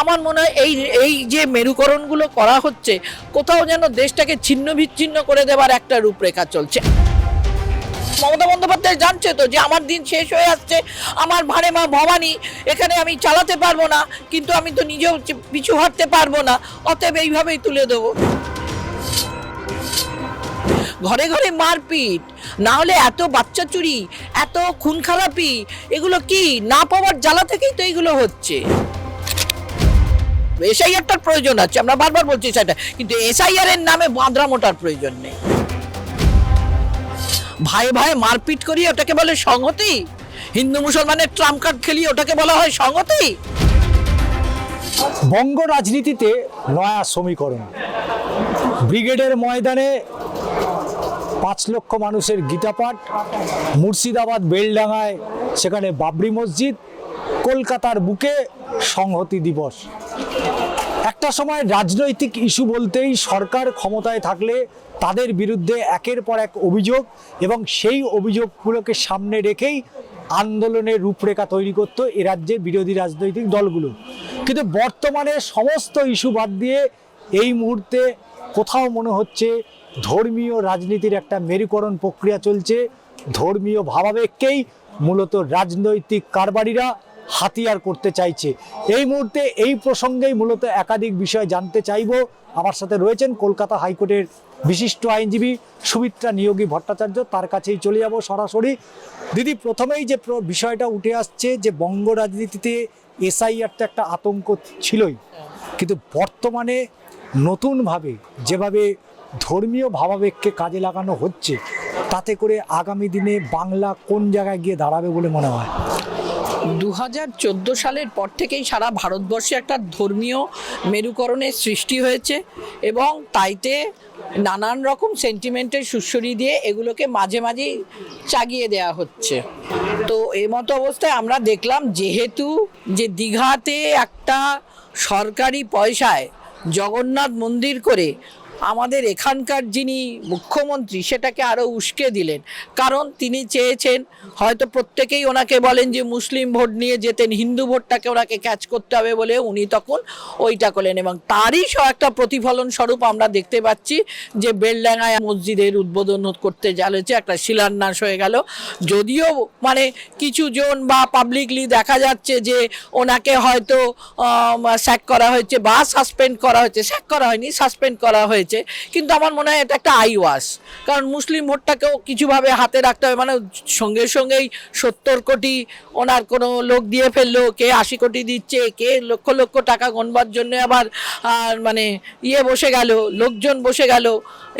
আমার মনে হয় এই এই যে মেরুকরণগুলো করা হচ্ছে, কোথাও যেন দেশটাকে ছিন্ন বিচ্ছিন্ন করে দেওয়ার একটা রূপরেখা চলছে। মমতা বন্দ্যোপাধ্যায় জানছে তো যে আমার দিন শেষ হয়ে আসছে, আমার ভাড়ে মা ভবানী, এখানে আমি চালাতে পারব না, কিন্তু আমি তো নিজেও পিছু হাঁটতে পারব না, অতএব এইভাবেই তুলে দেবো। ঘরে ঘরে মারপিট, না হলে এত বাচ্চা চুরি, এত খুন খারাপি এগুলো কি না পাওয়ার জ্বালা থেকেই তো এগুলো হচ্ছে? এসআইআরটার প্রয়োজন আছে, আমরা বারবার বলছি সেটা কিন্তু এসআইআর এর নামে বাঁধরা মোটার প্রয়োজন নেই। ভাই ভাই মারপিট করি, ওটাকে বলে সংহতি? হিন্দু মুসলমানের ট্রাম্প কার্ড খেলি, ওটাকে বলা হয় সংহতি? বঙ্গ রাজনীতিতে নয়া সমীকরণ। ব্রিগেডের ময়দানে পাঁচ লক্ষ মানুষের গীতাপাঠ, মুর্শিদাবাদ বেলডাঙায় সেখানে বাবরি মসজিদ, কলকাতার বুকে সংহতি দিবস। একটা সময় রাজনৈতিক ইস্যু বলতেই সরকার ক্ষমতায় থাকলে তাদের বিরুদ্ধে একের পর এক অভিযোগ এবং সেই অভিযোগগুলোকে সামনে রেখেই আন্দোলনের রূপরেখা তৈরি করতো এ রাজ্যে বিরোধী রাজনৈতিক দলগুলো। কিন্তু বর্তমানে সমস্ত ইস্যু বাদ দিয়ে এই মুহূর্তে কোথাও মনে হচ্ছে ধর্মীয় রাজনীতির একটা মেরুকরণ প্রক্রিয়া চলছে। ধর্মীয় ভাবাবেগকেই মূলত রাজনৈতিক কারবারিরা হাতিয়ার করতে চাইছে। এই মুহূর্তে এই প্রসঙ্গেই মূলত একাধিক বিষয় জানতে চাইব। আমার সাথে রয়েছেন কলকাতা হাইকোর্টের বিশিষ্ট আইনজীবী সুমিত্রা নিয়োগী ভট্টাচার্য। তার কাছেই চলে যাব সরাসরি। দিদি, প্রথমেই যে বিষয়টা উঠে আসছে যে বঙ্গ রাজনীতিতে এসআইআর তো একটা আতঙ্ক ছিলই। কিন্তু বর্তমানে নতুনভাবে যেভাবে ধর্মীয় ভাবাবেগকে কাজে লাগানো হচ্ছে, তাতে করে আগামী দিনে বাংলা কোন জায়গায় গিয়ে দাঁড়াবে বলে মনে হয়? দু হাজার চোদ্দ সালের পর থেকেই সারা ভারতবর্ষে একটা ধর্মীয় মেরুকরণের সৃষ্টি হয়েছে এবং তাইতে নানান রকম সেন্টিমেন্টের সুস্বরি দিয়ে এগুলোকে মাঝে মাঝেই চাগিয়ে দেওয়া হচ্ছে। তো এই মতো অবস্থায় আমরা দেখলাম যেহেতু যে দীঘাতে একটা সরকারি পয়সায় জগন্নাথ মন্দির করে আমাদের এখানকার যিনি মুখ্যমন্ত্রী সেটাকে আরও উস্কে দিলেন। কারণ তিনি চেয়েছেন, হয়তো প্রত্যেকেই ওনাকে বলেন যে মুসলিম ভোট নিয়ে যেতেন, হিন্দু ভোটটাকে ওনাকে ক্যাচ করতে হবে বলে উনি তখন ওইটা করলেন এবং তারই একটা প্রতিফলন স্বরূপ আমরা দেখতে পাচ্ছি যে বেলডাঙ্গায় মসজিদের উদ্বোধন করতে যাচ্ছে, একটা শিলান্যাস হয়ে গেল। যদিও মানে কিছু জন বা পাবলিকলি দেখা যাচ্ছে যে ওনাকে হয়তো স্যাক করা হয়েছে বা সাসপেন্ড করা হয়েছে স্যাক করা হয়নি সাসপেন্ড করা হয়েছে। কিন্তু আমার মনে হয় এটা একটা আই ওয়াশ কারণ মুসলিম ভোটটাকেও কিছুভাবে হাতে রাখতে হবে। মানে সঙ্গে সঙ্গেই সত্তর কোটি ওনার কোনো লোক দিয়ে ফেলল, কে আশি কোটি দিচ্ছে, কে লক্ষ লক্ষ টাকা গণবার জন্য আবার মানে ইয়ে বসে গেল, লোকজন বসে গেল।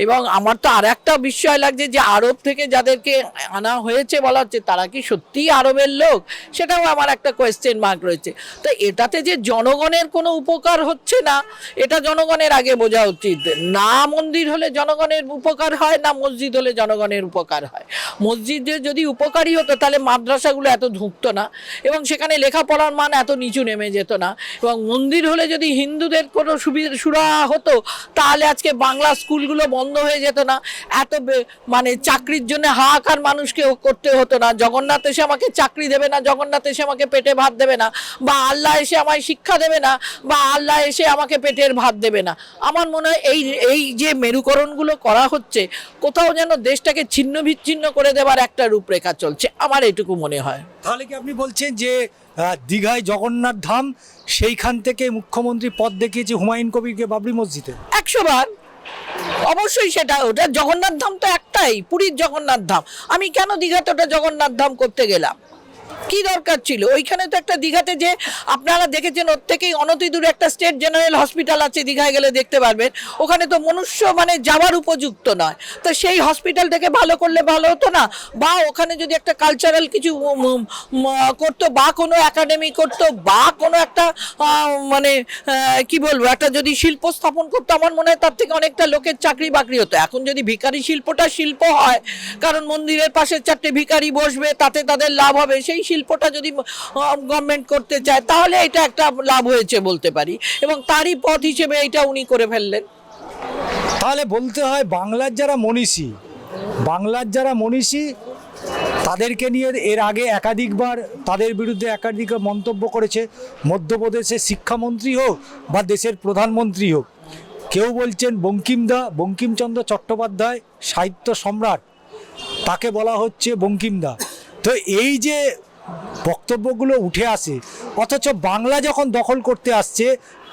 এবং আমার তো আর একটা বিস্ময় লাগছে যে আরব থেকে যাদেরকে আনা হয়েছে বলা হচ্ছে, তারা কি সত্যিই আরবের লোক? সেটাও আমার একটা কোয়েশ্চেন মার্ক রয়েছে। তো এটাতে যে জনগণের কোনো উপকার হচ্ছে না, এটা জনগণের আগে বোঝা উচিত। না মন্দির হলে জনগণের উপকার হয়, না মসজিদ হলে জনগণের উপকার হয়। মসজিদে যদি উপকারী হতো, তাহলে মাদ্রাসাগুলো এত ধুঁকতো না এবং সেখানে লেখাপড়ার মান এত নিচু নেমে যেত না এবং মন্দির হলে যদি হিন্দুদের কোনো সুবিধা সুরা হতো, তাহলে আজকে বাংলা স্কুলগুলো বন্ধ হয়ে যেত না। এত মানে চাকরির জন্য হাহাকার মানুষকে করতে হতো না। জগন্নাথ এসে আমাকে চাকরি দেবে না, জগন্নাথ এসে আমাকে পেটে ভাত দেবে না, বা আল্লাহ এসে আমায় শিক্ষা দেবে না, বা আল্লাহ এসে আমাকে পেটের ভাত দেবে না। আমার মনে হয় এই এই যে মেরুকরণগুলো করা হচ্ছে কোথাও যেন দেশটাকে ছিন্ন বিচ্ছিন্ন করে দেওয়ার একটা রূপরেখা চলছে। আমার এটুকু মনে হয়। তাহলে কি আপনি বলছেন যে দীঘায় জগন্নাথ ধাম সেইখান থেকে মুখ্যমন্ত্রী পদ দেখিয়েছে হুমায়ুন কবিরকে বাবরি মসজিদে? একশো বার। অবশ্যই সেটা ওটা জগন্নাথ ধাম তো একটাই পুরীর জগন্নাথ ধাম। আমি কেন দীঘাতে ওটা জগন্নাথ ধাম করতে গেলাম? কি দরকার ছিল? ওইখানে তো একটা দীঘাতে যে আপনারা দেখেছেন ওর থেকেই অনতি দূরে একটা স্টেট জেনারেল হসপিটাল আছে, দীঘায় গেলে দেখতে পারবেন। ওখানে তো মনুষ্য মানে যাওয়ার উপযুক্ত নয়। তো সেই হসপিটালটাকে ভালো করলে ভালো হতো না? বা ওখানে যদি একটা কালচারাল কিছু করতো, বা কোনো একাডেমি করতো, বা কোনো একটা মানে কি বলব, একটা যদি শিল্প স্থাপন করতো, আমার মনে হয় তার থেকে অনেকটা লোকের চাকরি বাকরি হতো। এখন যদি ভিখারি শিল্পটা শিল্প হয়, কারণ মন্দিরের পাশে চারটে ভিখারি বসবে, তাতে তাদের লাভ হবে, সেই শিল্পটা যদি গভর্নমেন্ট করতে চায়, তাহলে এটা একটা লাভ হয়েছে বলতে পারি। এবং তারই পথ হিসেবে এটা উনি করে ফেললেন। তাহলে বলতে হয়, বাংলার যারা মনীষী, বাংলার যারা মনীষী, তাদেরকে নিয়ে এর আগে একাধিকবার তাদের বিরুদ্ধে একাধিক মন্তব্য করেছে। মধ্যপ্রদেশের শিক্ষামন্ত্রী হোক বা দেশের প্রধানমন্ত্রী হোক, কেউ বলছেন বঙ্কিমদা বঙ্কিমচন্দ্র চট্টোপাধ্যায় সাহিত্য সম্রাট, তাকে বলা হচ্ছে বঙ্কিমদা তো এই যে বক্তব্যগুলো উঠে আসে। অথচ বাংলা যখন দখল করতে আসছে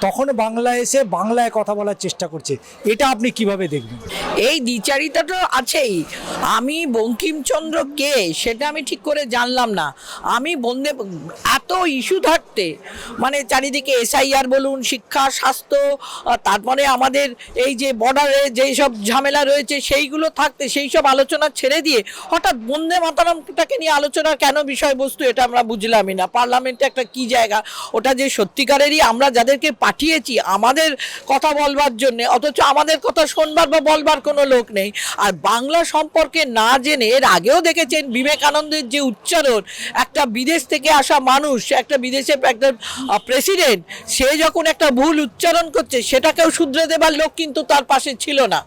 তখন বাংলা এসে বাংলায় কথা বলার চেষ্টা করছে। এটা আপনি কীভাবে দেখবেন? এই দ্বিচারিতা তো আছেই। আমি বঙ্কিমচন্দ্র কে সেটা আমি ঠিক করে জানলাম না। আমি বন্দে এত ইস্যু থাকতে মানে চারিদিকে এসআইআর বলুন, শিক্ষা, স্বাস্থ্য তারপরে আমাদের এই যে বর্ডারে যেই সব ঝামেলা রয়েছে, সেইগুলো থাকতে, সেই সব আলোচনা ছেড়ে দিয়ে হঠাৎ বন্দে মাতারামটাকে নিয়ে আলোচনা কেন বিষয়বস্তু এটা আমরা বুঝলামই না। পার্লামেন্টে একটা কি জায়গা, ওটা যে সত্যিকারেরই আমরা যাদেরকে পাঠিয়েছি, আমাদের কথা বলবার জন্য, অথচ আমাদের কথা শোনবার বা বলবার কোনো লোক নেই। আর বাংলা সম্পর্কে না জেনে এর আগেও দেখেছেন বিবেকানন্দের যে উচ্চারণ, একটা বিদেশ থেকে আসা মানুষ, একটা বিদেশে একটা প্রেসিডেন্ট সে যখন একটা ভুল উচ্চারণ করছে, সেটাকেও শুধরে দেবার লোক কিন্তু তার পাশে ছিল না।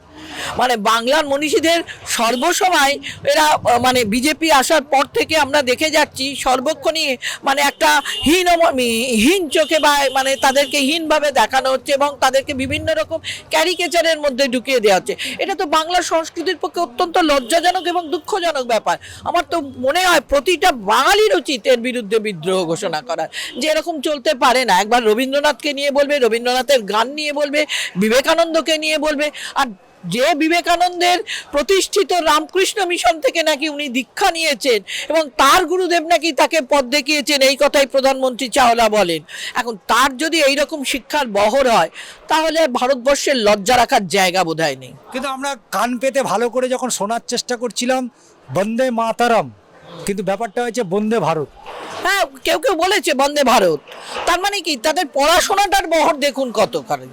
মানে বাংলার মনীষীদের সর্বসময় এরা মানে বিজেপি আসার পর থেকে আমরা দেখে যাচ্ছি সর্বক্ষণই মানে একটা হীন হীন চোখে বা মানে তাদেরকে হীনভাবে দেখানো হচ্ছে এবং তাদেরকে বিভিন্ন রকম ক্যারিকেচারের মধ্যে ঢুকিয়ে দেওয়া হচ্ছে। এটা তো বাংলা সংস্কৃতির পক্ষে অত্যন্ত লজ্জাজনক এবং দুঃখজনক ব্যাপার। আমার তো মনে হয় প্রতিটা বাঙালির উচিত এর বিরুদ্ধে বিদ্রোহ ঘোষণা করার। যে এরকম চলতে পারে না। একবার রবীন্দ্রনাথকে নিয়ে বলবে, রবীন্দ্রনাথের গান নিয়ে বলবে, বিবেকানন্দকে নিয়ে বলবে। আর যে বিবেকানন্দের প্রতিষ্ঠিত রামকৃষ্ণ মিশন থেকে নাকি উনি দীক্ষা নিয়েছেন এবং তার গুরুদেব নাকি তাকে পদ দেখিয়েছেন, এই কথাই প্রধানমন্ত্রী চাওলা বলেন। এখন তার যদি এই রকম শিক্ষার বহর হয়, তাহলে ভারতবর্ষের লজ্জা রাখার জায়গা বোধহয় নেই। কিন্তু আমরা কান পেতে ভালো করে যখন শোনার চেষ্টা করছিলাম, বন্দে মাতারাম। কিন্তু ব্যাপারটা হয়েছে বন্দে ভারত। হ্যাঁ কেউ কেউ বলেছে বন্দে ভারত। তার মানে কি? তাদের পড়াশোনাটার বহর দেখুন কত করে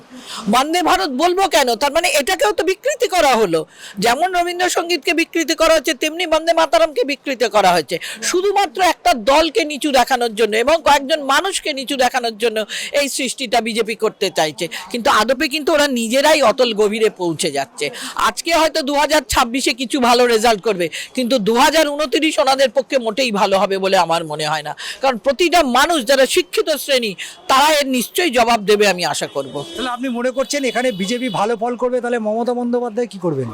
বন্দে ভারত বলব কেন? তার মানে এটাকেও তো বিকৃতি করা হলো। যেমন রবীন্দ্রসঙ্গীতকে বিকৃতি করা হচ্ছে, তেমনি বন্দে মাতারামকে বিকৃতি করা হয়েছে। শুধুমাত্র একটা দলকে নিচু দেখানোর জন্য এবং কয়েকজন মানুষকে নিচু দেখানোর জন্য এই সৃষ্টিটা বিজেপি করতে চাইছে। কিন্তু আদপে কিন্তু ওরা নিজেরাই অতল গভীরে পৌঁছে যাচ্ছে। আজকে হয়তো দু হাজার ছাব্বিশে কিছু ভালো রেজাল্ট করবে, কিন্তু দু হাজার উনত্রিশ ওনাদের পক্ষে মোটেই ভালো হবে বলে আমার মনে হয় না। কারণ প্রতিটা মানুষ, যারা শিক্ষিত শ্রেণি, তারা এর নিশ্চয়ই জবাব দেবে আমি আশা করব। তাহলে আপনি মনে করছেন এখানে বিজেপি ভালো ফল করবে? তাহলে মমতা বন্দ্যোপাধ্যায় কি করবেন?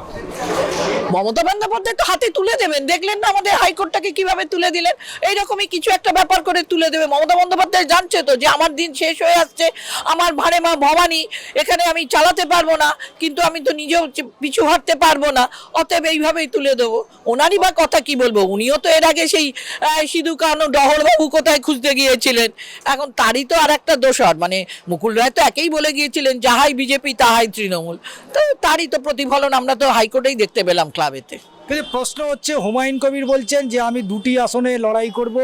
মমতা বন্দ্যোপাধ্যায় তো হাতে তুলে দেবেন। দেখলেন না আমাদের হাইকোর্টটাকে কীভাবে তুলে দিলেন? এইরকমই কিছু একটা ব্যাপার করে তুলে দেবে। মমতা বন্দ্যোপাধ্যায় জানছে তো যে আমার দিন শেষ হয়ে আসছে, আমার ভাড়ে মা ভবানী, এখানে আমি চালাতে পারব না, কিন্তু আমি তো নিজেও পিছু হাঁটতে পারব না, অতএব এইভাবেই তুলে দেবো। ওনারই বা কথা কি বলব? উনিও তো এর আগে সেই সিধু কানু ডহরবাবু কোথায় খুঁজতে গিয়েছিলেন? এখন তারই তো আর একটা দোষর। মানে মুকুল রায় তো একেই বলে গিয়েছিলেন, যাহাই বিজেপি তাহাই তৃণমূল। তো তারই তো প্রতিফলন আমরা তো হাইকোর্টেই দেখতে পেলাম। ক্লাবেতে। কিন্তু প্রশ্ন হচ্ছে, হুমায়ুন কবির বলছেন যে, আমি দুটি আসনে লড়াই করব,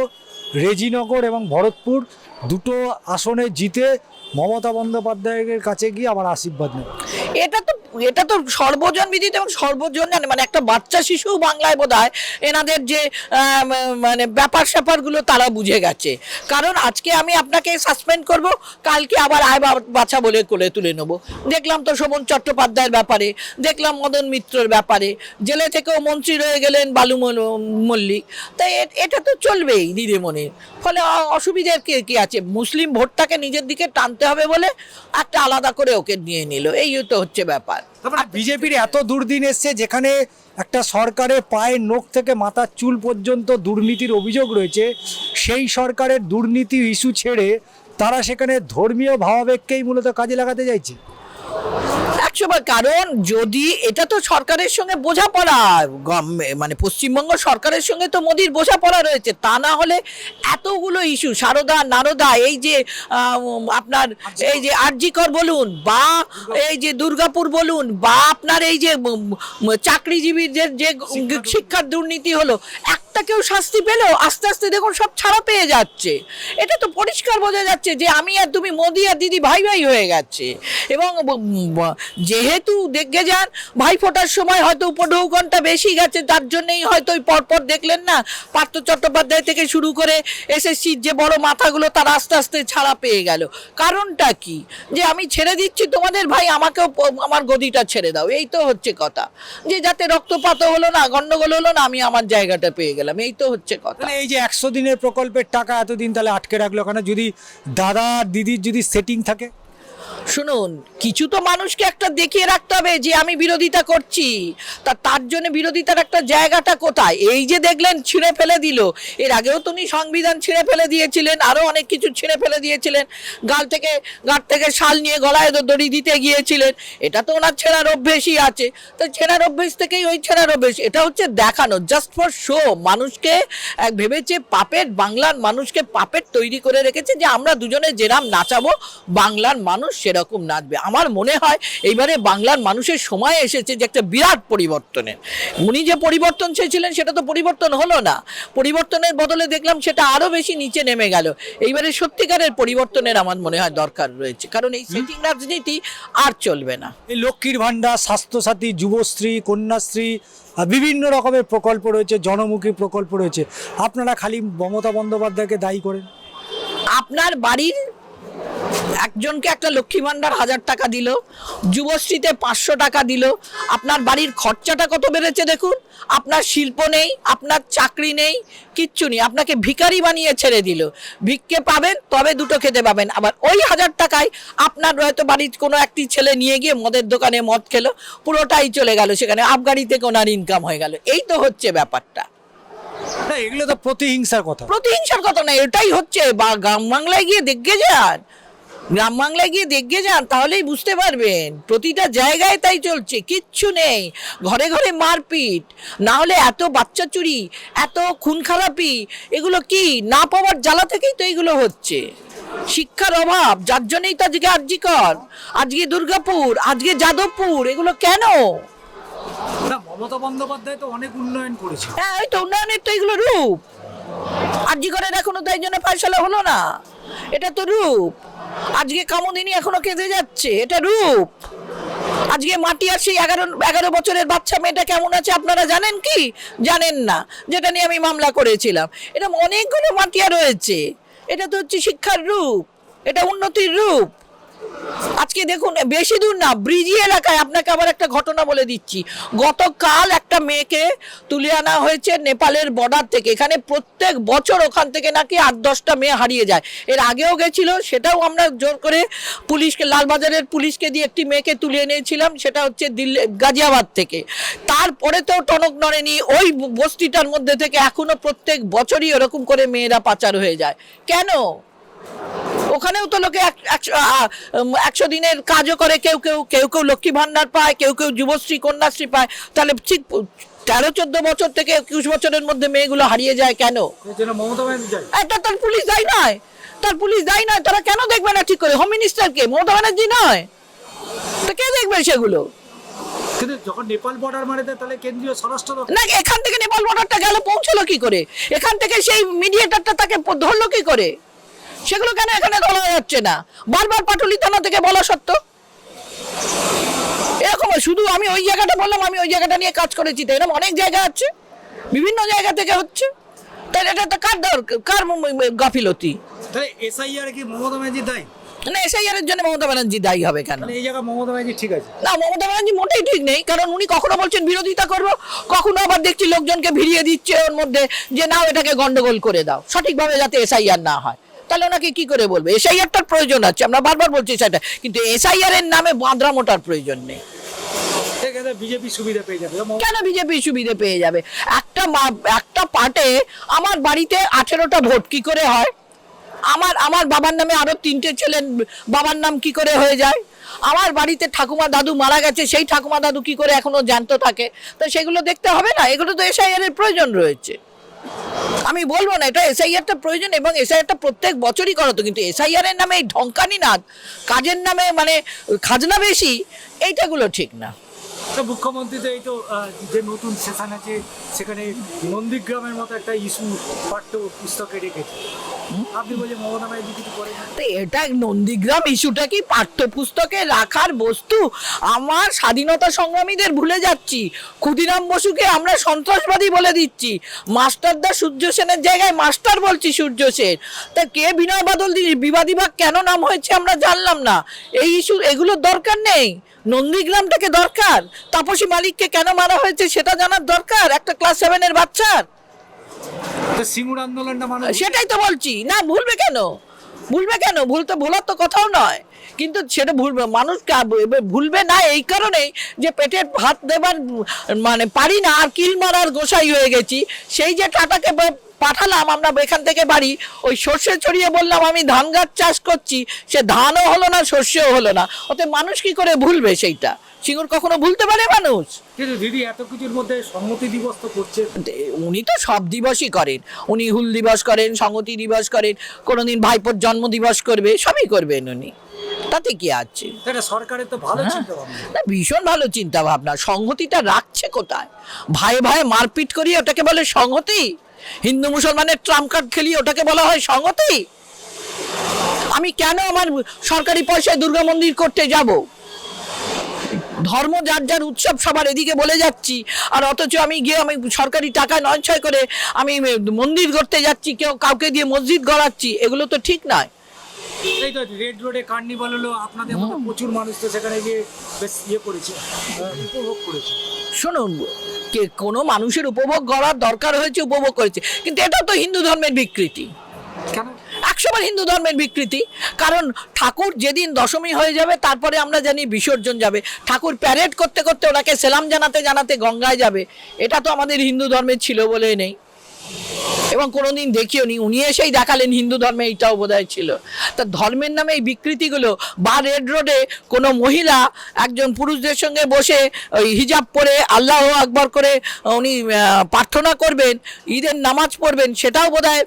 রেজিনগর এবং ভরতপুর। দুটো আসনে জিতে মমতা বন্দ্যোপাধ্যায়ের কাছে গিয়ে আমার আশীর্বাদ নেব। এটা তো এটা তো সর্বজন বিদিত এবং সর্বজন জানে। মানে একটা বাচ্চা শিশু বাংলায় বোধ হয় এনাদের যে মানে ব্যাপার স্যাপারগুলো তারা বুঝে গেছে। কারণ আজকে আমি আপনাকে সাসপেন্ড করব, কালকে আবার আয় বাছা বলে কোলে তুলে নেব। দেখলাম তো শোভন চট্টোপাধ্যায়ের ব্যাপারে, দেখলাম মদন মিত্রর ব্যাপারে, জেলে থেকেও মন্ত্রী রয়ে গেলেন বালু মল্লিক। তাই এটা তো চলবেই দিদিমণির ফলে অ- অসুবিধার কি কি আছে? মুসলিম ভোটটাকে নিজের দিকে টানতে হবে বলে একটা আলাদা করে ওকে নিয়ে নিল। এই তো হচ্ছে ব্যাপার। বিজেপির এত দুর্দিন এসছে যেখানে একটা সরকারের পায়ের নখ থেকে মাথার চুল পর্যন্ত দুর্নীতির অভিযোগ রয়েছে, সেই সরকারের দুর্নীতি ইস্যু ছেড়ে তারা সেখানে ধর্মীয় ভাবাবেগকেই মূলত কাজে লাগাতে চাইছে। কারণ যদি এটা তো সরকারের সঙ্গে বোঝাপড়া মানে পশ্চিমবঙ্গ সরকারের সঙ্গে তো মোদির বোঝাপড়া রয়েছে তা না হলে এতগুলো ইস্যু সারদা নারদা এই যে আপনার এই যে আরজিকর বলুন বা এই যে দুর্গাপুর বলুন বা আপনার এই যে চাকরিজীবীদের যে শিক্ষার দুর্নীতি হলো একটা কেউ শাস্তি পেল আস্তে আস্তে দেখুন সব ছাড়া পেয়ে যাচ্ছে। এটা তো পরিষ্কার বোঝা যাচ্ছে যে আমি আর তুমি মোদি আর দিদি ভাই ভাই হয়ে গেছে। এবং যেহেতু দেখে যান, ভাই ফোটার সময় হয়তো উপঢৌকনটা বেশি গেছে, তার জন্যই হয়তো ওই পরপর দেখলেন না, পার্থ চট্টোপাধ্যায় থেকে শুরু করে এসএসসির যে বড় মাথাগুলো তারা আস্তে আস্তে ছাড়া পেয়ে গেল। কারণটা কি? যে আমি ছেড়ে দিচ্ছি তোমাদের ভাই, আমাকেও আমার গদিটা ছেড়ে দাও। এই তো হচ্ছে কথা। যে যাতে রক্তপাত হলো না, গন্ডগোল হলো না, আমি আমার জায়গাটা পেয়ে গেলাম। গেলাম এই তো হচ্ছে কথা। এই যে একশো দিনের প্রকল্পের টাকা এতদিন তাহলে আটকে রাখল কেন যদি দাদা দিদির যদি সেটিং থাকে? শুনুন, কিছু তো মানুষকে একটা দেখিয়ে রাখতে হবে যে আমি বিরোধিতা করছি। তা তার জন্য বিরোধিতার একটা জায়গাটা কোথায়? এই যে দেখলেন, ছিঁড়ে ফেলে দিল। এর আগেও তো উনি সংবিধান ছিঁড়ে ফেলে দিয়েছিলেন, আরও অনেক কিছু ছিঁড়ে ফেলে দিয়েছিলেন। গাল থেকে গাল থেকে শাল নিয়ে গলায় দড়ি দিতে গিয়েছিলেন। এটা তো ওনার ছেঁড়ার অভ্যেসই আছে। তো ছেঁড়ার অভ্যেস থেকেই ওই ছেঁড়ার অভ্যেস। এটা হচ্ছে দেখানো জাস্ট ফর শো মানুষকে, এক ভেবেছে পাপের বাংলার মানুষকে পাপের তৈরি করে রেখেছে যে আমরা দুজনে যেরাম নাচাবো, বাংলার মানুষ সেরকম নাচবে। আমার মনে হয় এইবারে বাংলার মানুষের সময় এসেছে যে একটা বিরাট পরিবর্তনের। উনি যে পরিবর্তন চেয়েছিলেন সেটা তো পরিবর্তন হলো না। পরিবর্তনের বদলে দেখলাম সেটা আরও বেশি নিচে নেমে গেল। এইবারে সত্যিকারের পরিবর্তনের আমার মনে হয় দরকার রয়েছে। কারণ এই সেটিং রাজনীতি আর চলবে না। এই লক্ষ্মীর ভাণ্ডার স্বাস্থ্যসাথী যুবশ্রী কন্যাশ্রী বিভিন্ন রকমের প্রকল্প রয়েছে জনমুখী প্রকল্প রয়েছে। আপনারা খালি মমতা বন্দ্যোপাধ্যায়কে দায়ী করেন। আপনার বাড়ির একজনকে একটা লক্ষ্মী ভাণ্ডার হাজার টাকা দিল যুবশ্রীতে পাঁচশো টাকা দিল। আপনার বাড়ির খরচাটা কত বেড়েছে দেখুন? আপনার শিল্প নেই আপনার চাকরি নেই কিচ্ছু নেই। আপনাকে ভিখারি বানিয়ে ছেড়ে দিল। ভিক্ষে পাবেন তবে দুটো খেতে পাবেন। আবার ওই হাজার টাকায় আপনার হয়তো বাড়ির কোনো একটি ছেলে নিয়ে গিয়ে মদের দোকানে মদ খেলো পুরোটাই চলে গেল সেখানে। আবগাড়ি থেকে ওনার ইনকাম হয়ে গেল। এই তো হচ্ছে ব্যাপারটা। এগুলো তো প্রতিহিংসার কথা। প্রতিহিংসার কথা না এটাই হচ্ছে। বা গ্রাম বাংলায় গিয়ে দেখে যান গ্রাম বাংলায় গিয়ে দেখে যান তাহলেই বুঝতে পারবেন। প্রতিটা জায়গায় তাই চলছে কিচ্ছু নেই। ঘরে ঘরে মারপিট। না হলে এত বাচ্চা চুরি এত খুন খারাপি এগুলো কি? না পাওয়ার জ্বালা থেকেই তো এগুলো হচ্ছে। শিক্ষার অভাব যার জন্যই তো আজকে আরজিকর। আজকে দুর্গাপুর আজকে যাদবপুর এগুলো কেন? মমতা বন্দ্যোপাধ্যায় তো অনেক উন্নয়ন করেছে। হ্যাঁ ওই তো উন্নয়নের তো এগুলো রূপ। এখনও তাই জন্য ফয়সলা হলো না। এটা তো রূপ। আজকে কামদিনী এখনও কেঁদে যাচ্ছে, এটা রূপ। আজকে মাটি আর সেই এগারো এগারো বছরের বাচ্চা মেয়েটা কেমন আছে আপনারা জানেন কি? জানেন না, যেটা নিয়ে আমি মামলা করেছিলাম। এরকম অনেকগুলো মাটিয়া রয়েছে। এটা তো হচ্ছে শিক্ষার রূপ, এটা উন্নতির রূপ। আজকে দেখুন, বেশি দূর না, ব্রিজি এলাকায় আপনাকে আবার একটা ঘটনা বলে দিচ্ছি। গতকাল একটা মেয়েকে তুলে আনা হয়েছে নেপালের বর্ডার থেকে। এখানে প্রত্যেক বছর ওখান থেকে নাকি আট, দশটা মেয়ে হারিয়ে যায়। এর আগেও গেছিল, সেটাও আমরা জোর করে পুলিশকে, লালবাজারের পুলিশকে দিয়ে একটি মেয়েকে তুলে এনেছিলাম, সেটা হচ্ছে দিল্লি, গাজিয়াবাদ থেকে। তারপরে তো টনক নড়েনি, ওই বস্তিটার মধ্যে থেকে এখনও প্রত্যেক বছরই এরকম করে মেয়েরা পাচার হয়ে যায়। কেন? ওখানেও তো লোকে এক- একশো দিনের কাজও করে কেউ কেউ কেউ কেউ লক্ষ্মী ভান্ডার পায় কেউ কেউ যুবশ্রী কন্যাশ্রী পায়। তাহলে ঠিক তেরো চোদ্দ বছর থেকে একুশ বছরের মধ্যে মেয়েগুলো হারিয়ে যায় কেন? এটা তার পুলিশ দায়ী নয়। তার পুলিশ দায়ী নয় তারা কেন দেখবে না ঠিক করে? হোম মিনিস্টারকে মমতা ব্যানার্জি নয়। তো কে দেখবে সেগুলো? যখন নেপাল বর্ডার মারে তাহলে কেন্দ্রীয় স্বরাষ্ট্র না এখান থেকে নেপাল বর্ডারটা গেল পৌঁছলো কি করে? এখান থেকে সেই মিডিয়েটারটা তাকে ধরলো কি করে? সেগুলো কেন এখানে ধরা যাচ্ছে না? বারবার পাটুলি থানা থেকে বলা সত্ত্বেও? এরকম শুধু আমি ওই জায়গাটা বললাম আমি ওই জায়গাটা নিয়ে কাজ করেছি তো এরকম অনেক জায়গা আছে বিভিন্ন জায়গা থেকে হচ্ছে। তাহলে এটা তো কার দরকার কার গাফিলতি? তাহলে এসআইআর কি মমতা ব্যানার্জি দায়? না এসআইআর জন্য মমতা ব্যানার্জি দায়ী হবে কেন? এই জায়গা মমতা ব্যানার্জি ঠিক আছে। না মমতা ব্যানার্জি মোটেই ঠিক নেই কারণ উনি কখনো বলছেন বিরোধিতা করব কখনো আবার দেখছি লোকজনকে ভিড়িয়ে দিচ্ছে ওর মধ্যে যে নাও এটাকে গন্ডগোল করে দাও সঠিকভাবে যাতে এসআইআর না হয়। তাহলে ওনাকে কি করে বলবে? এসআইআরটার প্রয়োজন আছে আমরা বারবার বলছি সেটা। কিন্তু এসআইআর এর নামে বাঁধরা মোটার প্রয়োজন নেই। সেক্ষেত্রে বিজেপি সুবিধা পেয়ে যাবে। কেন বিজেপি সুবিধে পেয়ে যাবে? একটা একটা পার্টে আমার বাড়িতে আঠেরোটা ভোট কি করে হয়? আমার আমার বাবার নামে আরও তিনটে ছেলে বাবার নাম কি করে হয়ে যায়? আমার বাড়িতে ঠাকুমা দাদু মারা গেছে সেই ঠাকুমা দাদু কি করে এখনও জ্যান্ত থাকে? তো সেগুলো দেখতে হবে না এগুলো তো এসআইআর এর প্রয়োজন রয়েছে। আমি বলব না, এটা এসআইআরটা প্রয়োজন এবং এসআইআরটা প্রত্যেক বছরই করা তো, কিন্তু এসআইআর এর নামে এই ঢঙ্কানি নাদ কাজের নামে মানে খাজনা বেশি, এইটাগুলো ঠিক না। তো মুখ্যমন্ত্রী এই তো যে নতুন সেশন আছে সেখানে নন্দীগ্রামের মতো একটা ইস্যু, পাঠ্য পুস্তকে রেখেছে। এটা নন্দীগ্রাম ইস্যুটা কি? পাঠ্যপুস্তকে রাখার বস্তু? আমার স্বাধীনতা সংগ্রামীদের ভুলে যাচ্ছি। ক্ষুদিরাম বসুকে আমরা সন্ত্রাসবাদী বলে দিচ্ছি। মাস্টারদা সূর্য সেনের জায়গায় মাস্টার বলছি সূর্য সেন। তা কে বিনয় বাদল বিবাদী ভাগ কেন নাম হয়েছে আমরা জানলাম না। এই ইস্যু এগুলোর দরকার নেই। নন্দীগ্রামটাকে দরকার। তাপসী মালিককে কেন মারা হয়েছে সেটা জানার দরকার? একটা ক্লাস সেভেনের বাচ্চার। সিঙ্গুর আন্দোলনটা সেটাই তো বলছি। না, ভুলবে কেন? ভুলবে কেন? ভুল তো ভুলার তো কথাও নয়। কিন্তু সেটা ভুলবে মানুষ ভুলবে না এই কারণেই যে পেটের ভাত দেবার মানে পারি না, আর কিল মারার গোসাই হয়ে গেছি। সেই যে টাটাকে পাঠালাম আমরা এখান থেকে বাড়ি। ওই সর্ষে ছড়িয়ে বললাম আমি ধান গাছ চাষ করছি সে ধানও হলো না শস্যও হলো না। ওতে মানুষ কি করে ভুলবে সেইটা? সিঙ্গুর কখনো ভুলতে পারে মানুষ? কিন্তু দিদি এত কিছুর মধ্যে সংহতি দিবস তো করছে। উনি তো সব দিবসই করেন। উনি হুল দিবস করেন সংহতি দিবস করেন কোনোদিন ভাইপোর জন্ম দিবস করবে সবই করবেন উনি। তাতে কি আছে? এটা সরকারের তো ভালো চিন্তা ভাবনা না ভীষণ ভালো চিন্তা ভাবনা সংহতিটা রাখছে কোথায়? ভাই ভাই মারপিট করিয়ে ওটাকে বলে সংহতি? হিন্দু মুসলমানের ট্রাম্প কার্ড খেলিয়ে ওটাকে বলা হয় সংহতি? আমি কেন আমার সরকারি পয়সায় দুর্গা মন্দির করতে যাব? ধর্ম যার যার উৎসব সবার এদিকে বলে যাচ্ছি আর অথচ আমি গিয়ে আমি সরকারি টাকা নয় ছয় করে আমি মন্দির করতে যাচ্ছি কেউ কাউকে দিয়ে মসজিদ গড়াচ্ছি এগুলো তো ঠিক নয়। এই তো রেড রোডে কার্নিভাল হলো আপনাদের প্রচুর মানুষ তো সেখানে গিয়ে বেশ ইয়ে করেছে উপভোগ করেছে। শুনুন কে কোনো মানুষের উপভোগ করার দরকার হয়েছে উপভোগ করেছে। কিন্তু এটা তো হিন্দু ধর্মের বিকৃতি। কেন? একশোবার হিন্দু ধর্মের বিকৃতি। কারণ ঠাকুর যেদিন দশমী হয়ে যাবে তারপরে আমরা জানি বিসর্জন যাবে। ঠাকুর প্যারেড করতে করতে ওনাকে সেলাম জানাতে জানাতে গঙ্গায় যাবে। এটা তো আমাদের হিন্দু ধর্মের ছিল বলে নেই। এবং কোনোদিন দেখিও নি উনি এসেই দেখালেন হিন্দু ধর্মে এইটাও বোধহয় ছিল। তা ধর্মের নামে এই বিকৃতিগুলো বা রেড রোডে কোনো মহিলা, একজন পুরুষদের সঙ্গে বসে ওই হিজাব পরে আল্লাহ আকবর করে উনি প্রার্থনা করবেন, ঈদের নামাজ পড়বেন, সেটাও বোধহয়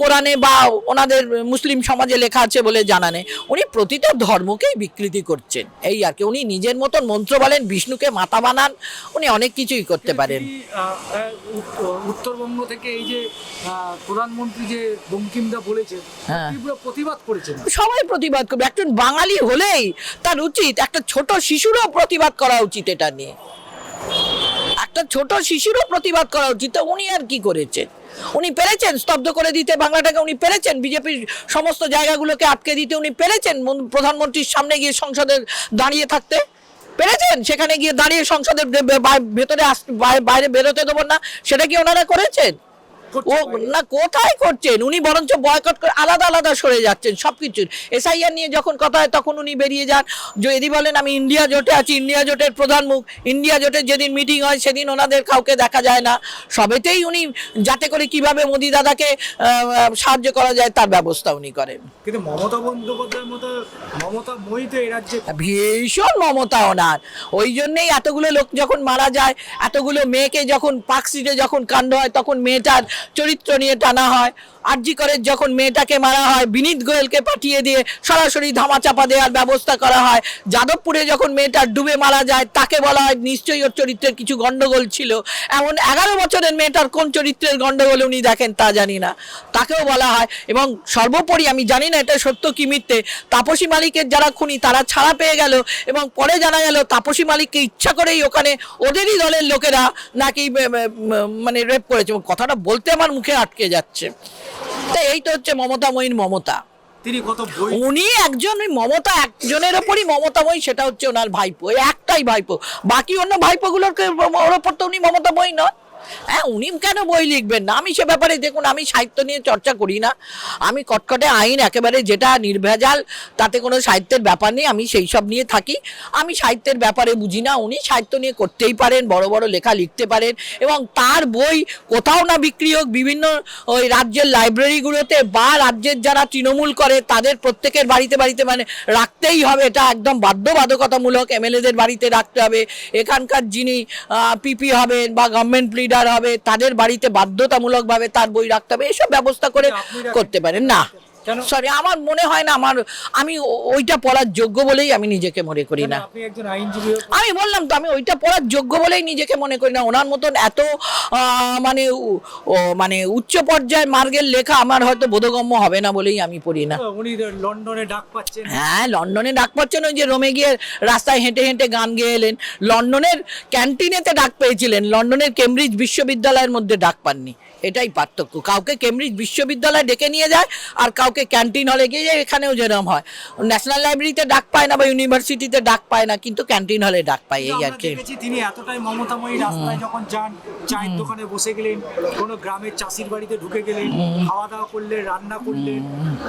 কোরআনে বা ওনাদের মুসলিম সমাজে লেখা আছে বলে জানা নেই। উনি প্রতিটা ধর্মকেই বিকৃতি করছেন, এই আর কি। উনি নিজের মতন মন্ত্র বলেন, বিষ্ণুকে মাতা বানান, উনি অনেক কিছুই করতে পারেন। উত্তরবঙ্গ থেকে এই যে প্রধানমন্ত্রী যে বঙ্কিমদা বলেছেন হ্যাঁ। তীব্র প্রতিবাদ করেছেন। সবাই প্রতিবাদ করবে একজন বাঙালি হলেই তার উচিত একটা ছোট শিশুরও প্রতিবাদ করা উচিত এটা নিয়ে। একটা ছোট শিশুরও প্রতিবাদ করা উচিত তো উনি আর কি করেছেন? উনি পেরেছেন স্তব্ধ করে দিতে বাংলাটাকে উনি পেরেছেন বিজেপির সমস্ত জায়গাগুলোকে আটকে দিতে উনি পেরেছেন প্রধানমন্ত্রীর সামনে গিয়ে সংসদে দাঁড়িয়ে থাকতে? পেরেছেন? সেখানে গিয়ে দাঁড়িয়ে সংসদের ভেতরে আস বাইরে- বাইরে বেরোতে দেবো না? সেটা কি ওনারা করেছেন? ও না কোথায় করছেন? উনি বরঞ্চ বয়কট করে আলাদা আলাদা সরে যাচ্ছেন সবকিছুর। এসআইআর নিয়ে যখন কথা হয় তখন উনি বেরিয়ে যান। যদি বলেন আমি ইন্ডিয়া জোটে আছি ইন্ডিয়া জোটের প্রধান মুখ ইন্ডিয়া জোটের যেদিন মিটিং হয় সেদিন ওনাদের কাউকে দেখা যায় না। সবেতেই উনি যাতে করে কীভাবে মোদি দাদাকে সাহায্য করা যায় তার ব্যবস্থা উনি করেন। কিন্তু মমতা বন্দ্যোপাধ্যায়ের মতো মমতা মই তো এই রাজ্যে ভীষণ মমতা ওনার। ওই জন্যেই এতগুলো লোক যখন মারা যায় এতগুলো মেয়েকে যখন পার্কস্ট্রিটে যখন কাণ্ড হয় তখন মেয়েটার চরিত্র নিয়ে টানা হয়। আরজি করে যখন মেয়েটাকে মারা হয়, বিনীত গোয়েলকে পাঠিয়ে দিয়ে সরাসরি ধামাচাপা দেওয়ার ব্যবস্থা করা হয়। যাদবপুরে যখন মেয়েটার ডুবে মারা যায়, তাকে বলা হয় নিশ্চয়ই ওর চরিত্রের কিছু গণ্ডগোল ছিল। এমন এগারো বছরের মেয়েটার কোন চরিত্রের গণ্ডগোল উনি দেখেন তা জানি না। তাকেও বলা হয়। এবং সর্বোপরি আমি জানি না এটা সত্য কি মিথ্যে। তাপসী মালিকের যারা খুনি, তারা ছাড়া পেয়ে গেল এবং পরে জানা গেল তাপসী মালিককে ইচ্ছা করেই ওখানে ওদেরই দলের লোকেরা নাকি মানে রেপ করেছে। এবং কথাটা বলতে আমার মুখে আটকে যাচ্ছে। তাই এই তো হচ্ছে মমতাময়ীর মমতা। তিনি কত উনি একজন মমতা একজনের ওপরই মমতাময়ী সেটা হচ্ছে ওনার ভাইপো একটাই ভাইপো। বাকি অন্য ভাইপো গুলোর ওর ওপর তো উনি মমতাময়ী নয়। হ্যাঁ উনি কেন বই লিখবেন না? আমি সে ব্যাপারে দেখুন, আমি সাহিত্য নিয়ে চর্চা করি না। আমি কটকটে আইন একেবারে যেটা নির্ভেজাল, তাতে কোনো সাহিত্যের ব্যাপার নেই, আমি সেই সব নিয়ে থাকি। আমি সাহিত্যের ব্যাপারে বুঝি না, উনি সাহিত্য নিয়ে করতেই পারেন, বড় বড় লেখা লিখতে পারেন এবং তার বই কোথাও না বিক্রি হোক, বিভিন্ন ওই রাজ্যের লাইব্রেরিগুলোতে বা রাজ্যের যারা তৃণমূল করে, তাদের প্রত্যেকের বাড়িতে বাড়িতে মানে রাখতেই হবে। এটা একদম বাধ্যবাধকতামূলক, এমএলএদের বাড়িতে রাখতে হবে। এখানকার যিনি পিপি হবেন বা গভর্নমেন্ট লিডার হবে তাদের বাড়িতে বাধ্যতামূলকভাবে তার বই রাখতে হবে এসব ব্যবস্থা করে করতে পারেন না? সরি আমার মনে হয় না আমার আমি ওইটা পড়ার যোগ্য বলেই আমি নিজেকে মনে করি না। আমি বললাম তো আমি ওইটা পড়ার যোগ্য বলেই নিজেকে মনে করি না। ওনার মতন এত মানে মানে উচ্চ পর্যায়ের মার্গের লেখা আমার হয়তো বোধগম্য হবে না বলেই আমি পড়ি না। উনি লন্ডনে ডাক পাচ্ছেন। হ্যাঁ লন্ডনে ডাক পাচ্ছেন ওই যে রোমে গিয়ে রাস্তায় হেঁটে হেঁটে গান গেয়ে এলেন। লন্ডনের ক্যান্টিনেতে ডাক পেয়েছিলেন লন্ডনের কেমব্রিজ বিশ্ববিদ্যালয়ের মধ্যে ডাক পাননি। এটাই পার্থক্য। কাউকে কেমব্রিজ বিশ্ববিদ্যালয়ে ডেকে নিয়ে যায় আর কাউকে ক্যান্টিন হলে গিয়ে যায়, এখানেও যেরকম হয়। ন্যাশনাল লাইব্রেরিতে ডাক পায় না বা ইউনিভার্সিটিতে ডাক পায় না কিন্তু ক্যান্টিন হলে ডাক পায় এই আর কি। তিনি এতটাই মমতাময়ী রাস্তায় যখন যান চায়ের দোকানে বসে গেলেন কোনো গ্রামের চাষির বাড়িতে ঢুকে গেলেন খাওয়া দাওয়া করলেন রান্না করলেন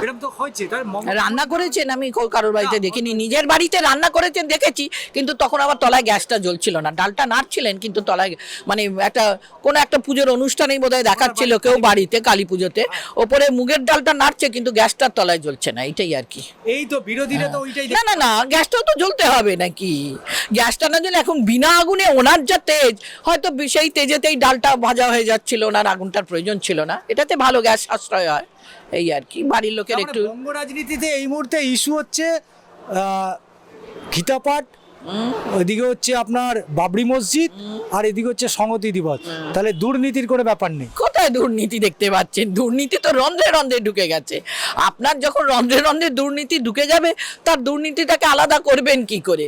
এরকম তো হয়েছে তার রান্না করেছেন আমি কারোর বাড়িতে দেখিনি। নিজের বাড়িতে রান্না করেছেন দেখেছি কিন্তু তখন আবার তলায় গ্যাসটা জ্বলছিল না। ডালটা নাড়ছিলেন কিন্তু তলায় মানে একটা কোনো একটা পুজোর অনুষ্ঠানেই বোধহয় দেখাচ্ছিল কেউ বাড়িতে কালী পুজোতে। ওপরে মুগের ডালটা নাড়ছে কিন্তু গ্যাসটার তলায় জ্বলছে না এটাই আর কি। এই তো বিরোধীরা তো ওইটাই না না না গ্যাসটাও তো জ্বলতে হবে নাকি? গ্যাসটা না জ্বলে এখন বিনা আগুনে ওনার যা তেজ হয়তো সেই তেজেতেই ডালটা ভাজা হয়ে যাচ্ছিল ওনার আগুনটার প্রয়োজন ছিল না। এটাতে ভালো গ্যাস সাশ্রয় হয় এই আর কি। বাড়ির লোকের একটু বঙ্গ রাজনীতিতে এই মুহূর্তে ইস্যু হচ্ছে আহ, গীতাপাঠ ওইদিকে হচ্ছে আপনার বাবরি মসজিদ আর এদিকে হচ্ছে সংহতি দিবস। তাহলে দুর্নীতির কোনো ব্যাপার নেই। কোথায় দুর্নীতি দেখতে পাচ্ছেন। দুর্নীতি তো রন্ধ্রে রন্ধ্রে ঢুকে গেছে। আপনার যখন রন্ধ্রে রন্ধ্রে দুর্নীতি ঢুকে যাবে, তার দুর্নীতিটাকে আলাদা করবেন কি করে?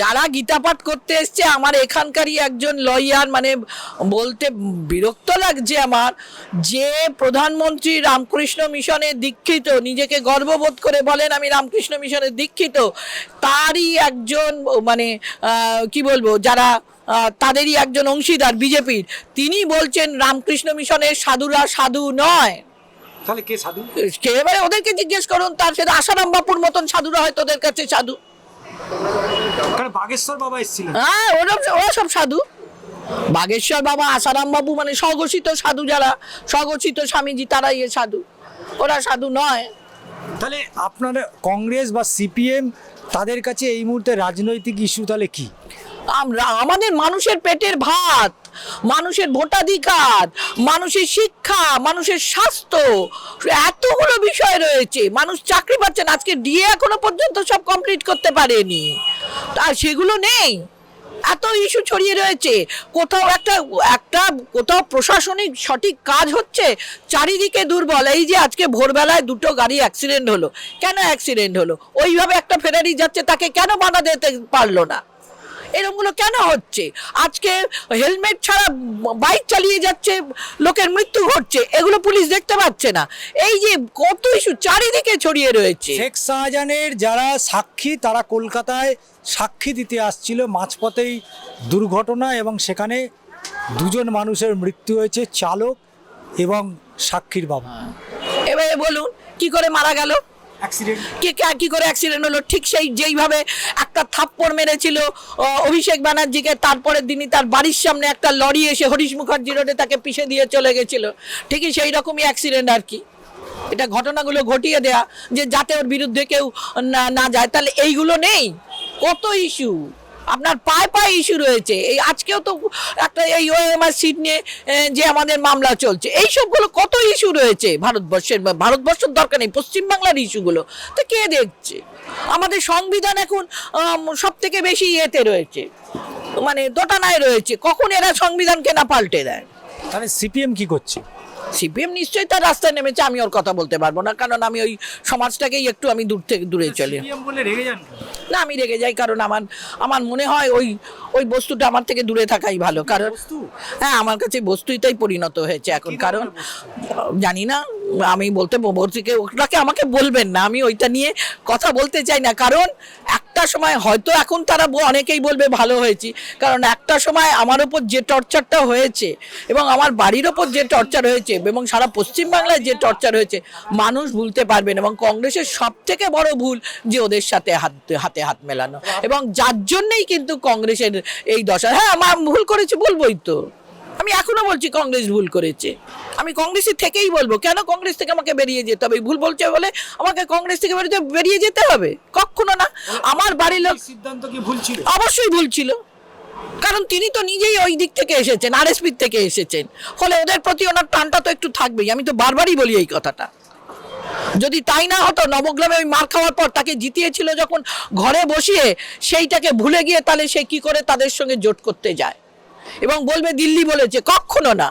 যারা গীতাপাঠ করতে এসছে, আমার এখানকারই একজন লয়ার মানে বলতে বিরক্ত লাগছে আমার, যে প্রধানমন্ত্রী রামকৃষ্ণ মিশনে দীক্ষিত, নিজেকে গর্ববোধ করে বলেন আমি রামকৃষ্ণ মিশনে দীক্ষিত, তারই একজন মানে কি বলব, যারা তাদেরই একজন অংশীদার বিজেপির। তিনি বলছেন রামকৃষ্ণ মিশনের সাধুরা সাধু নয়। তাহলে কে সাধু? কে এবারে ওদেরকে জিজ্ঞেস করুন তার সেটা আসারাম বাপুর মতন সাধুরা হয় তোদের কাছে সাধু। কারণ বাগেশ্বর বাবা এসেছিলেন। হ্যাঁ ওরা ওরা সব সাধু। বাগেশ্বর বাবা আসারাম বাবু মানে স্বঘোষিত সাধু যারা স্বঘোষিত স্বামীজি তারা ইয়ে সাধু। ওরা সাধু নয়। তাহলে আপনার কংগ্রেস বা সিপিএম তাদের কাছে এই মুহূর্তে রাজনৈতিক ইস্যু তাহলে কি? আমাদের মানুষের পেটের ভাত, মানুষের ভোটাধিকার, মানুষের শিক্ষা, মানুষের স্বাস্থ্য, এতগুলো বিষয় রয়েছে। মানুষ চাকরি পাচ্ছে না, আজকে ডিএ এখনও পর্যন্ত সব কমপ্লিট করতে পারেনি। আর সেগুলো নেই। এত ইস্যু ছড়িয়ে রয়েছে। কোথাও একটা একটা, কোথাও প্রশাসনিক সঠিক কাজ হচ্ছে, চারিদিকে দুর্বল। এই যে আজকে ভোরবেলায় দুটো গাড়ি অ্যাক্সিডেন্ট হলো। কেন অ্যাক্সিডেন্ট হলো? ওইভাবে একটা ফেরারি যাচ্ছে, তাকে কেন বাধা দিতে পারল না? এরকমগুলো কেন হচ্ছে? আজকে হেলমেট ছাড়া বাইক চালিয়ে যাচ্ছে লোকের মৃত্যু ঘটছে এগুলো পুলিশ দেখতে পাচ্ছে না। এই যে কত ইস্যু চারিদিকে ছড়িয়ে রয়েছে। শেখ শাহজাহানের যারা সাক্ষী তারা কলকাতায় সাক্ষী দিতে আসছিল মাঝপথেই দুর্ঘটনা এবং সেখানে দুজন মানুষের মৃত্যু হয়েছে চালক এবং সাক্ষীর বাবা। এবারে বলুন কি করে মারা গেল? কি কি- কি করে অ্যাক্সিডেন্ট হলো? ঠিক সেই যেইভাবে একটা থাপ্পড় মেরেছিল অভিষেক ব্যানার্জিকে, তারপরের দিনই তার বাড়ির সামনে একটা লরি এসে হরিশ মুখার্জি রোডে তাকে পিষে দিয়ে চলে গেছিল। ঠিকই সেই রকমই অ্যাক্সিডেন্ট আর কি। এটা ঘটনাগুলো ঘটিয়ে দেয়া যে যাতে ওর বিরুদ্ধে কেউ না না যায়। তাহলে এইগুলো নেই? কত ইস্যু আপনার পায়ে পায়ে ইস্যু রয়েছে। এই আজকেও তো একটা এই ওএমআর সিট নিয়ে যে আমাদের মামলা চলছে, এই সবগুলো কত ইস্যু রয়েছে? ভারতবর্ষের ভারতবর্ষের দরকার নেই, পশ্চিমবাংলার ইস্যুগুলো তো কে দেখছে? আমাদের সংবিধান এখন সব থেকে বেশি ইয়েতে রয়েছে। মানে দোটানায় রয়েছে। কখন এরা সংবিধানকে না পাল্টে দেয়? তাহলে সিপিএম কি করছে? সিপিএম নিশ্চয়ই তার রাস্তায় নেমেছে আমি ওর কথা বলতে পারব না কারণ আমি ওই সমাজটাকেই একটু আমি দূর থেকে দূরে চলি। না আমি রেগে যাই কারণ আমার আমার মনে হয় ওই ওই বস্তুটা আমার থেকে দূরে থাকাই ভালো কারণ হ্যাঁ আমার কাছে বস্তুইটাই পরিণত হয়েছে এখন কারণ জানি না আমি বলতে বলতে ওটাকে আমাকে বলবেন না আমি ওইটা নিয়ে কথা বলতে চাই না কারণ একটা সময় হয়তো এখন তারা অনেকেই বলবে ভালো হয়েছি। কারণ একটা সময় আমার ওপর যে টর্চারটা হয়েছে এবং আমার বাড়ির ওপর যে টর্চার হয়েছে এবং সারা পশ্চিমবাংলায় যে টর্চার হয়েছে, মানুষ ভুলতে পারবেন এবং কংগ্রেসের সব থেকে বড় ভুল যে ওদের সাথে হাত, হাতে হাত মেলানো। এবং যার জন্যেই কিন্তু কংগ্রেসের এই দশা। হ্যাঁ আমার ভুল করেছে বলবোই তো। আমি এখনও বলছি কংগ্রেস ভুল করেছে। আমি কংগ্রেসের থেকেই বলব, কেন কংগ্রেস থেকে আমাকে বেরিয়ে যেতে হবে? ভুল বলছে বলে আমাকে কংগ্রেস থেকে বেরিয়ে বেরিয়ে যেতে হবে? কখনো না আমার বাড়ির লোক সিদ্ধান্ত কি ভুল ছিল? অবশ্যই ভুল ছিল। কারণ তিনি তো নিজেই ওই দিক থেকে এসেছেন আরএসপি থেকে এসেছেন। ফলে ওদের প্রতি ওনার টানটা তো একটু থাকবেই আমি তো বারবারই বলি এই কথাটা। যদি তাই না হতো নবগ্রামে ওই মার খাওয়ার পর তাকে জিতিয়েছিল যখন ঘরে বসিয়ে সেইটাকে ভুলে গিয়ে তাহলে সে কি করে তাদের সঙ্গে জোট করতে যায়? এবং বলবে দিল্লি বলেছে কখনো না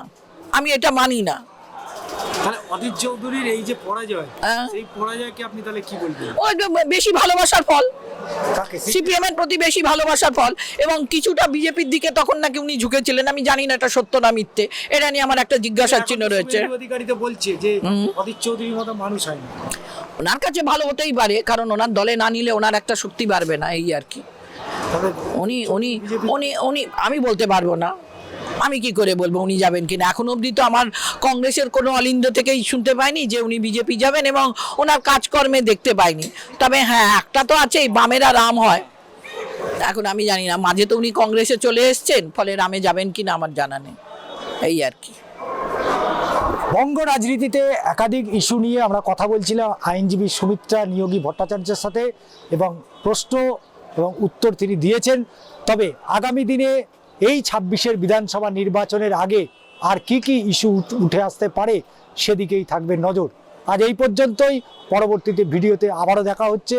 আমি এটা মানি না। তাহলে অদিত চৌধুরীর এই যে পরাজয় হ্যাঁ। সেই পরাজয়কে আপনি তাহলে কি বলবেন? বেশি ভালোবাসার ফল। সিপিএম এর প্রতি বেশি ভালোবাসার ফল। এবং কিছুটা বিজেপির দিকে তখন নাকি উনি ঝুঁকেছিলেন। আমি জানি না এটা সত্য না মিথ্যে। এটা নিয়ে আমার একটা জিজ্ঞাসার চিহ্ন রয়েছে। অধিকারী তো বলছে যে অধীর চৌধুরীর মতো মানুষ হয় না ওনার কাছে ভালো হতেই পারে কারণ ওনার দলে না নিলে ওনার একটা শক্তি বাড়বে না এই আর কি। উনি উনি উনি উনি আমি বলতে পারব না। আমি কি করে বলব, উনি যাবেন কিনা? এখন অবধি তো আমার কংগ্রেসের কোনো অলিন্দ থেকেই শুনতে পাইনি যে উনি বিজেপি যাবেন এবং ওনার কাজকর্মে দেখতে পাইনি। তবে হ্যাঁ একটা তো আছেই, বামেরা রাম হয়। এখন আমি জানি না, মাঝে তো উনি কংগ্রেসে চলে এসছেন, ফলে রামে যাবেন কিনা আমার জানা নেই। এই আর কি। বঙ্গ রাজনীতিতে একাধিক ইস্যু নিয়ে আমরা কথা বলছিলাম, আইনজীবী সুমিত্রা নিয়োগী ভট্টাচার্যের সাথে এবং প্রশ্ন এবং উত্তর তিনি দিয়েছেন। তবে আগামী দিনে এই ছাব্বিশের বিধানসভা নির্বাচনের আগে আর কি কি ইস্যু উঠে আসতে পারে সেদিকেই থাকবে নজর। আজ এই পর্যন্তই। পরবর্তীতে ভিডিওতে আবারও দেখা হচ্ছে।